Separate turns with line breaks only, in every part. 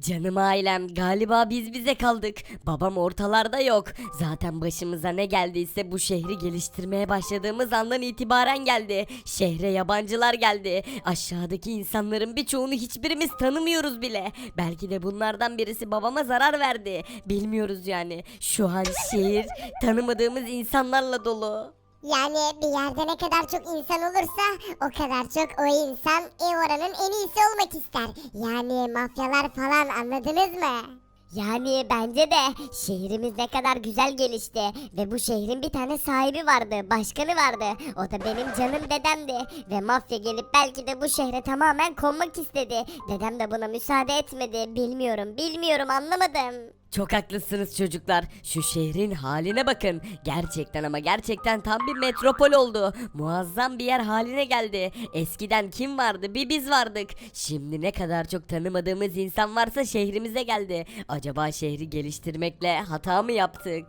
Canım ailem galiba biz bize kaldık. Babam ortalarda yok. Zaten başımıza ne geldiyse bu şehri geliştirmeye başladığımız andan itibaren geldi. Şehre yabancılar geldi. Aşağıdaki insanların birçoğunu hiçbirimiz tanımıyoruz bile. Belki de bunlardan birisi babama zarar verdi. Bilmiyoruz yani. Şu an şehir tanımadığımız insanlarla dolu.
Yani bir yerde ne kadar çok insan olursa o kadar çok o insan e oranın en iyisi olmak ister. Yani mafyalar falan anladınız mı?
Yani bence de şehrimiz ne kadar güzel gelişti ve bu şehrin bir tane sahibi vardı, başkanı vardı. O da benim canım dedemdi ve mafya gelip belki de bu şehre tamamen konmak istedi. Dedem de buna müsaade etmedi. Bilmiyorum, bilmiyorum anlamadım.
Çok haklısınız çocuklar. Şu şehrin haline bakın. Gerçekten ama gerçekten tam bir metropol oldu. Muazzam bir yer haline geldi. Eskiden kim vardı? Bir biz vardık. Şimdi ne kadar çok tanımadığımız insan varsa şehrimize geldi. Acaba şehri geliştirmekle hata mı yaptık?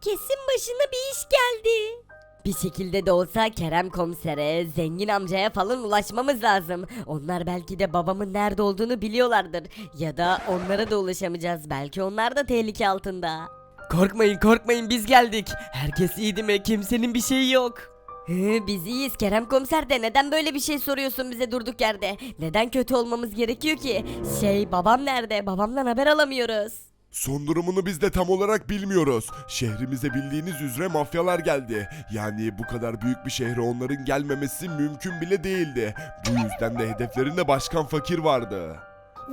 Kesin başına bir iş geldi. Bir şekilde de olsa Kerem komisere, zengin amcaya falan ulaşmamız lazım. Onlar belki de babamın nerede olduğunu biliyorlardır. Ya da onlara da ulaşamayacağız. Belki onlar da tehlike altında.
Korkmayın korkmayın biz geldik. Herkes iyi değil mi? Kimsenin bir şeyi yok.
Hı, biz iyiyiz Kerem komiser de neden böyle bir şey soruyorsun bize durduk yerde? Neden kötü olmamız gerekiyor ki? Şey babam nerede? Babamdan haber alamıyoruz.
Son durumunu biz de tam olarak bilmiyoruz. Şehrimize bildiğiniz üzere mafyalar geldi. Yani bu kadar büyük bir şehre onların gelmemesi mümkün bile değildi. Bu yüzden de hedeflerinde başkan fakir vardı.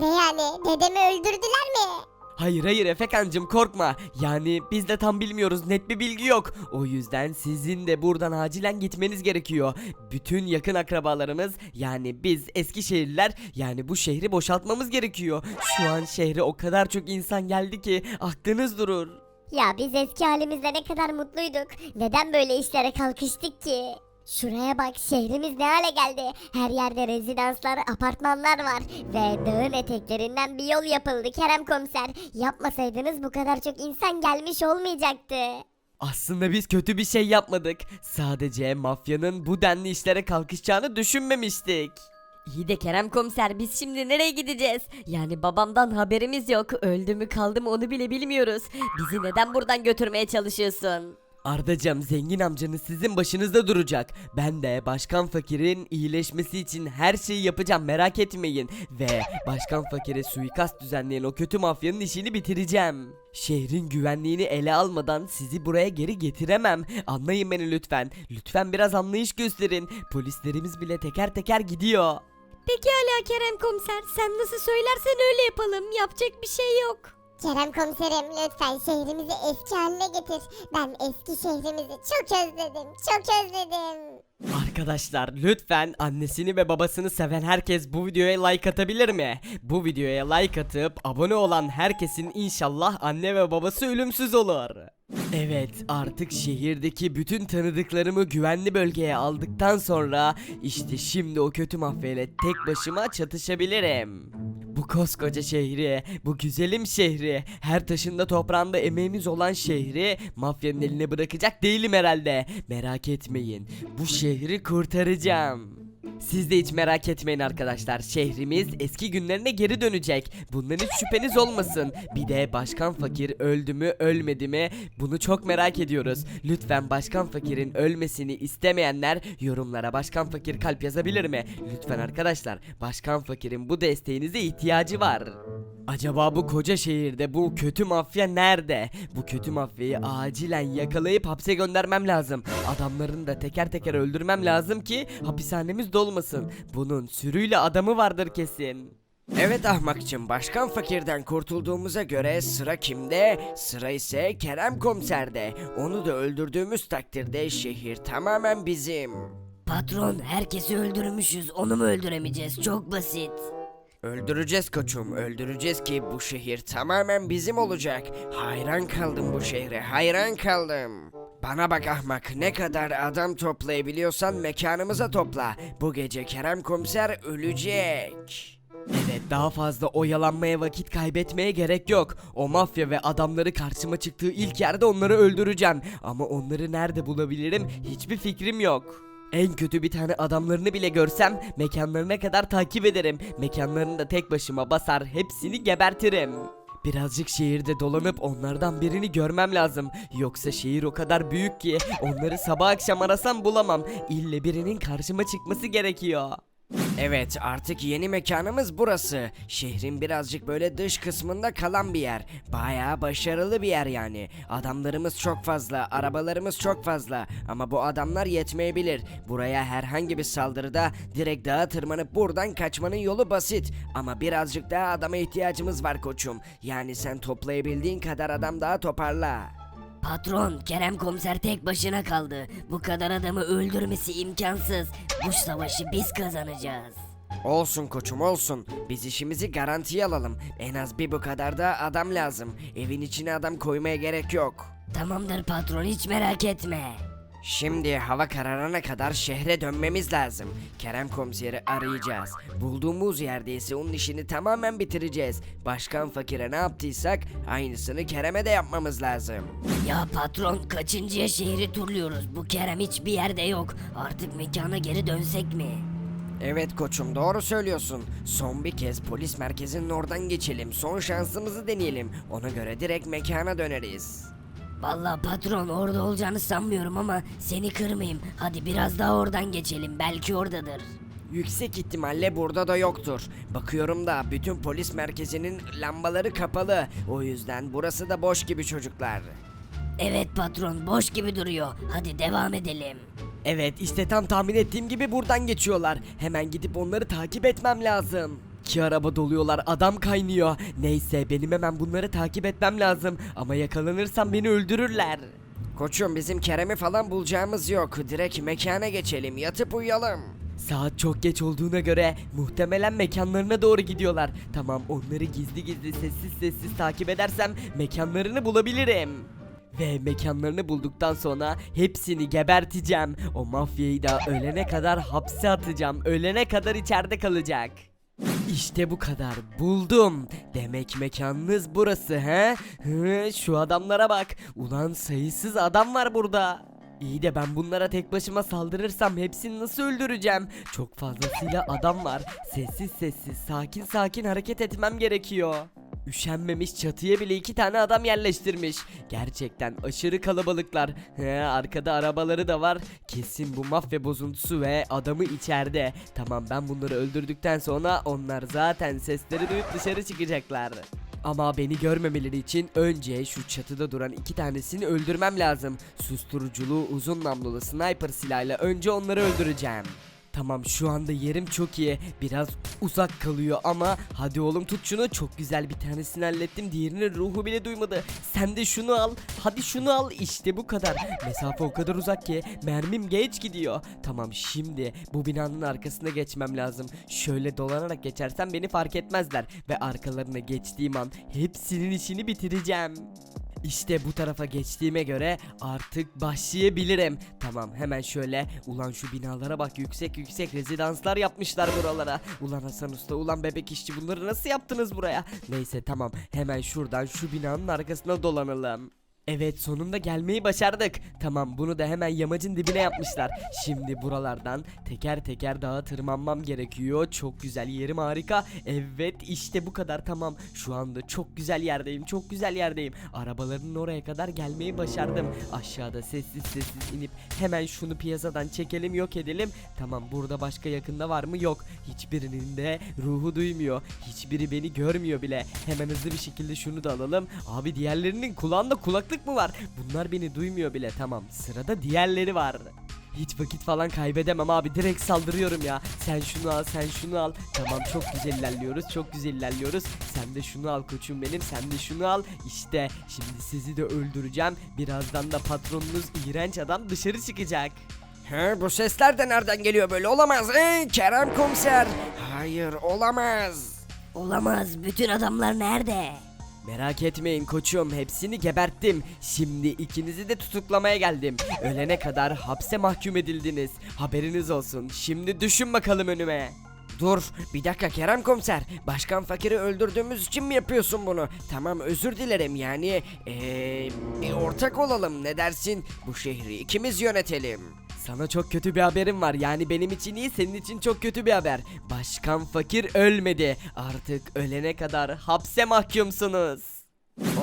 Ve yani dedemi öldürdüler mi?
Hayır hayır Efekancım korkma. Yani biz de tam bilmiyoruz net bir bilgi yok. O yüzden sizin de buradan acilen gitmeniz gerekiyor. Bütün yakın akrabalarımız yani biz Eskişehirliler yani bu şehri boşaltmamız gerekiyor. Şu an şehre o kadar çok insan geldi ki aklınız durur.
Ya biz eski halimizde ne kadar mutluyduk. Neden böyle işlere kalkıştık ki? Şuraya bak şehrimiz ne hale geldi. Her yerde rezidanslar, apartmanlar var. Ve dağın eteklerinden bir yol yapıldı Kerem komiser. Yapmasaydınız bu kadar çok insan gelmiş olmayacaktı.
Aslında biz kötü bir şey yapmadık. Sadece mafyanın bu denli işlere kalkışacağını düşünmemiştik.
İyi de Kerem komiser biz şimdi nereye gideceğiz? Yani babamdan haberimiz yok. Öldü mü kaldı mı onu bile bilmiyoruz. Bizi neden buradan götürmeye çalışıyorsun?
Ardacım zengin amcanız sizin başınızda duracak. Ben de başkan fakirin iyileşmesi için her şeyi yapacağım merak etmeyin. Ve başkan fakire suikast düzenleyen o kötü mafyanın işini bitireceğim. Şehrin güvenliğini ele almadan sizi buraya geri getiremem. Anlayın beni lütfen. Lütfen biraz anlayış gösterin. Polislerimiz bile teker teker gidiyor.
Pekala Kerem komiser sen nasıl söylersen öyle yapalım. Yapacak bir şey yok.
Kerem komiserim lütfen şehrimizi eski haline getir. Ben eski şehrimizi çok özledim, çok özledim.
Arkadaşlar lütfen annesini ve babasını seven herkes bu videoya like atabilir mi? Bu videoya like atıp abone olan herkesin inşallah anne ve babası ölümsüz olur. Evet artık şehirdeki bütün tanıdıklarımı güvenli bölgeye aldıktan sonra işte şimdi o kötü mafyayla tek başıma çatışabilirim. Koskoca şehri, bu güzelim şehri, her taşında toprağında emeğimiz olan şehri mafyanın eline bırakacak değilim herhalde. Merak etmeyin. Bu şehri kurtaracağım. Siz de hiç merak etmeyin arkadaşlar. Şehrimiz eski günlerine geri dönecek. Bundan hiç şüpheniz olmasın. Bir de Başkan Fakir öldü mü ölmedi mi bunu çok merak ediyoruz. Lütfen Başkan Fakir'in ölmesini istemeyenler yorumlara Başkan Fakir kalp yazabilir mi? Lütfen arkadaşlar Başkan Fakir'in bu desteğinize ihtiyacı var. Acaba bu koca şehirde bu kötü mafya nerede? Bu kötü mafyayı acilen yakalayıp hapse göndermem lazım. Adamlarını da teker teker öldürmem lazım ki hapishanemiz dolmasın. Bunun sürüyle adamı vardır kesin. Evet ahmakçım başkan fakirden kurtulduğumuza göre sıra kimde? Sıra ise Kerem komiserde. Onu da öldürdüğümüz takdirde şehir tamamen bizim.
Patron herkesi öldürmüşüz onu mu öldüremeyeceğiz çok basit.
Öldüreceğiz koçum, öldüreceğiz ki bu şehir tamamen bizim olacak. Hayran kaldım bu şehre, hayran kaldım. Bana bak ahmak, ne kadar adam toplayabiliyorsan mekanımıza topla. Bu gece Kerem komiser ölecek. Evet daha fazla oyalanmaya vakit kaybetmeye gerek yok. O mafya ve adamları karşıma çıktığı ilk yerde onları öldüreceğim. Ama onları nerede bulabilirim hiçbir fikrim yok. En kötü bir tane adamlarını bile görsem mekanlarına kadar takip ederim. Mekanlarını da tek başıma basar hepsini gebertirim. Birazcık şehirde dolanıp onlardan birini görmem lazım. Yoksa şehir o kadar büyük ki onları sabah akşam arasam bulamam. İlle birinin karşıma çıkması gerekiyor.
Evet artık yeni mekanımız burası. Şehrin birazcık böyle dış kısmında kalan bir yer. Bayağı başarılı bir yer yani. Adamlarımız çok fazla, arabalarımız çok fazla. Ama bu adamlar yetmeyebilir. Buraya herhangi bir saldırıda direkt dağa tırmanıp buradan kaçmanın yolu basit. Ama birazcık daha adama ihtiyacımız var koçum. Yani sen toplayabildiğin kadar adam daha toparla.
Patron, Kerem komiser tek başına kaldı. Bu kadar adamı öldürmesi imkansız. Bu savaşı biz kazanacağız.
Olsun koçum olsun. Biz işimizi garantiye alalım. En az bir bu kadar da adam lazım. Evin içine adam koymaya gerek yok.
Tamamdır patron, hiç merak etme.
Şimdi hava kararana kadar şehre dönmemiz lazım. Kerem komiseri arayacağız. Bulduğumuz yerde ise onun işini tamamen bitireceğiz. Başkan fakire ne yaptıysak aynısını Kerem'e de yapmamız lazım.
Ya patron, kaçıncıya şehri turluyoruz? Bu Kerem hiçbir yerde yok. Artık mekana geri dönsek mi?
Evet koçum doğru söylüyorsun. Son bir kez polis merkezinin oradan geçelim. Son şansımızı deneyelim. Ona göre direkt mekana döneriz.
Vallahi patron orada olacağını sanmıyorum ama seni kırmayayım. Hadi biraz daha oradan geçelim. Belki oradadır.
Yüksek ihtimalle burada da yoktur. Bakıyorum da bütün polis merkezinin lambaları kapalı. O yüzden burası da boş gibi çocuklar.
Evet patron, boş gibi duruyor. Hadi devam edelim.
Evet işte tam tahmin ettiğim gibi buradan geçiyorlar. Hemen gidip onları takip etmem lazım. İki araba doluyorlar adam kaynıyor. Neyse benim hemen bunları takip etmem lazım. Ama yakalanırsam beni öldürürler.
Koçum bizim Kerem'i falan bulacağımız yok. Direkt mekana geçelim yatıp uyuyalım.
Saat çok geç olduğuna göre muhtemelen mekanlarına doğru gidiyorlar. Tamam onları gizli gizli sessiz sessiz takip edersem mekanlarını bulabilirim. Ve mekanlarını bulduktan sonra hepsini geberteceğim. O mafyayı da ölene kadar hapse atacağım. Ölene kadar içeride kalacak. İşte bu kadar. Buldum. Demek mekanınız burası he? Şu adamlara bak. Ulan sayısız adam var burada. İyi de ben bunlara tek başıma saldırırsam hepsini nasıl öldüreceğim? Çok fazlasıyla adam var. Sessiz sessiz, sakin sakin hareket etmem gerekiyor. Üşenmemiş çatıya bile iki tane adam yerleştirmiş. Gerçekten aşırı kalabalıklar. He, arkada arabaları da var. Kesin bu mafya bozuntusu ve adamı içeride. Tamam ben bunları öldürdükten sonra onlar zaten sesleri duyup dışarı çıkacaklar. Ama beni görmemeleri için önce şu çatıda duran iki tanesini öldürmem lazım. Susturuculu uzun namlulu sniper silahıyla önce onları öldüreceğim. Tamam şu anda yerim çok iyi. Biraz uzak kalıyor ama hadi oğlum tut şunu. Çok güzel bir tanesini hallettim. Diğerinin ruhu bile duymadı. Sen de şunu al. Hadi şunu al. İşte bu kadar. Mesafe o kadar uzak ki mermim geç gidiyor. Tamam şimdi bu binanın arkasına geçmem lazım. Şöyle dolanarak geçersem beni fark etmezler. Ve arkalarına geçtiğim an hepsinin işini bitireceğim. İşte bu tarafa geçtiğime göre artık başlayabilirim. Tamam hemen şöyle ulan şu binalara bak yüksek yüksek rezidanslar yapmışlar buralara. Ulan Hasan Usta ulan bebek işçi bunları nasıl yaptınız buraya? Neyse tamam hemen şuradan şu binanın arkasına dolanalım. Evet sonunda gelmeyi başardık. Tamam bunu da hemen yamacın dibine yapmışlar. Şimdi buralardan teker teker dağa tırmanmam gerekiyor. Çok güzel yerim harika. Evet işte bu kadar tamam. Şu anda çok güzel yerdeyim. Çok güzel yerdeyim. Arabaların oraya kadar gelmeyi başardım. Aşağıda sessiz sessiz inip hemen şunu piyasadan çekelim yok edelim. Tamam burada başka yakında var mı? Yok. Hiçbirinin de ruhu duymuyor. Hiçbiri beni görmüyor bile. Hemen hızlı bir şekilde şunu da alalım. Abi diğerlerinin kulağında kulaklık mı var? Bunlar beni duymuyor bile. Tamam. Sırada diğerleri var. Hiç vakit falan kaybedemem abi direkt saldırıyorum ya. Sen şunu al sen şunu al. Tamam çok güzel ilerliyoruz çok güzel ilerliyoruz. Sen de şunu al koçum benim sen de şunu al. İşte şimdi sizi de öldüreceğim. Birazdan da patronunuz iğrenç adam dışarı çıkacak.
He, bu sesler de nereden geliyor böyle olamaz. Ee, Kerem komiser. Hayır olamaz.
Olamaz. Bütün adamlar nerede?
Merak etmeyin koçum hepsini geberttim. Şimdi ikinizi de tutuklamaya geldim. Ölene kadar hapse mahkum edildiniz. Haberiniz olsun. Şimdi düşün bakalım önüme.
Dur bir dakika Kerem komiser. Başkan fakiri öldürdüğümüz için mi yapıyorsun bunu? Tamam özür dilerim yani ee, bir ortak olalım ne dersin? Bu şehri ikimiz yönetelim.
Sana çok kötü bir haberim var. Yani benim için iyi, senin için çok kötü bir haber. Başkan Fakir ölmedi. Artık ölene kadar hapse mahkumsunuz.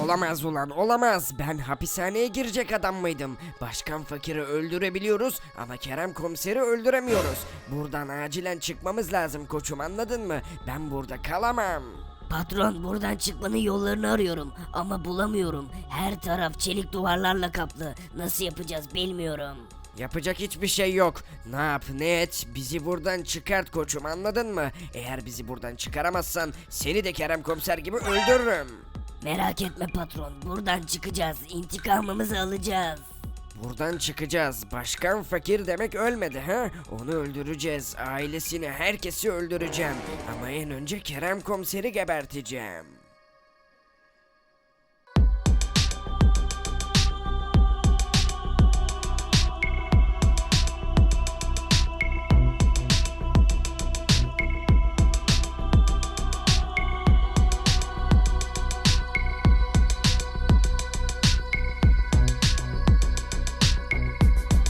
Olamaz ulan olamaz. Ben hapishaneye girecek adam mıydım? Başkan fakiri öldürebiliyoruz ama Kerem komiseri öldüremiyoruz. Buradan acilen çıkmamız lazım koçum anladın mı? Ben burada kalamam.
Patron buradan çıkmanın yollarını arıyorum ama bulamıyorum. Her taraf çelik duvarlarla kaplı. Nasıl yapacağız bilmiyorum.
Yapacak hiçbir şey yok. Ne yap ne et bizi buradan çıkart koçum anladın mı? Eğer bizi buradan çıkaramazsan seni de Kerem komiser gibi öldürürüm.
Merak etme patron buradan çıkacağız. İntikamımızı alacağız.
Buradan çıkacağız. Başkan fakir demek ölmedi ha? Onu öldüreceğiz. Ailesini, herkesi öldüreceğim. Ama en önce Kerem komiseri geberteceğim.